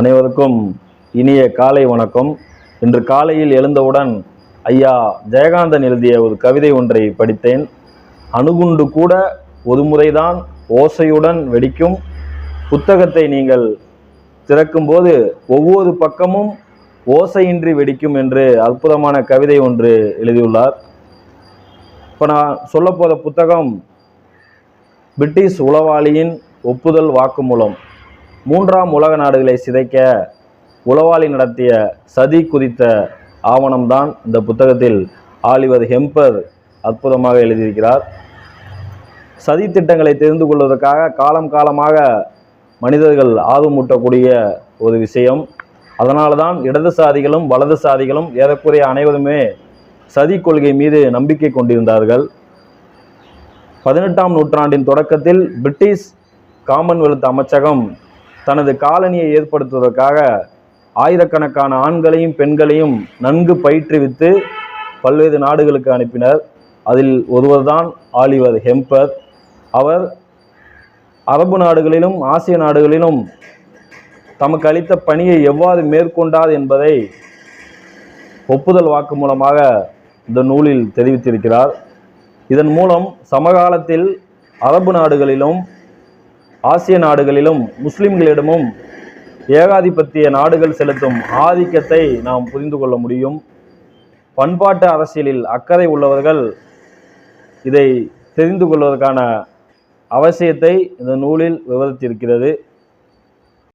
அனைவருக்கும் இனிய காலை வணக்கம். இன்று காலையில் எழுந்தவுடன் ஐயா ஜெயகாந்தன் எழுதிய ஒரு கவிதை ஒன்றை படித்தேன். அணுகுண்டு கூட ஒரு முறைதான் ஓசையுடன் வெடிக்கும். புத்தகத்தை நீங்கள் திறக்கும்போது ஒவ்வொரு பக்கமும் ஓசையின்றி வெடிக்கும் என்று அற்புதமான கவிதை ஒன்று எழுதியுள்ளார். இப்போ நான் சொல்லப்போகிற புத்தகம் பிரிட்டிஷ் உளவாளியின் ஒப்புதல் வாக்குமூலம். மூன்றாம் உலக நாடுகளை சிதைக்க உளவாளி நடத்திய சதி குறித்த ஆவணம்தான் இந்த புத்தகத்தில் ஆலிவர் ஹெம்பர் அற்புதமாக எழுதியிருக்கிறார். சதி திட்டங்களை தெரிந்து கொள்வதற்காக காலம் காலமாக மனிதர்கள் ஆர்வமூட்டக்கூடிய ஒரு விஷயம். அதனால தான் இடதுசாரிகளும் வலதுசாரிகளும் ஏறக்குறைய அனைவருமே சதி கொள்கை மீது நம்பிக்கை கொண்டிருந்தார்கள். பதினெட்டாம் நூற்றாண்டின் தொடக்கத்தில் பிரிட்டிஷ் காமன்வெல்த் அமைச்சகம் தனது காலனியை ஏற்படுத்துவதற்காக ஆயிரக்கணக்கான ஆண்களையும் பெண்களையும் நன்கு பயிற்றுவித்து பல்வேறு நாடுகளுக்கு அனுப்பினர். அதில் ஒருவர்தான் ஆலிவர் ஹெம்பர். அவர் அரபு நாடுகளிலும் ஆசிய நாடுகளிலும் தமக்கு அளித்த பணியை எவ்வாறு மேற்கொண்டார் என்பதை ஒப்புதல் வாக்கு மூலமாக இந்த நூலில் தெரிவித்திருக்கிறார். இதன் மூலம் சமகாலத்தில் அரபு நாடுகளிலும் ஆசிய நாடுகளிலும் முஸ்லிம்களிடமும் ஏகாதிபத்திய நாடுகள் செலுத்தும் ஆதிக்கத்தை நாம் புரிந்து கொள்ள முடியும். பண்பாட்டு அரசியலில் அக்கறை உள்ளவர்கள் இதை தெரிந்து கொள்வதற்கான அவசியத்தை இந்த நூலில் விவரித்திருக்கிறது.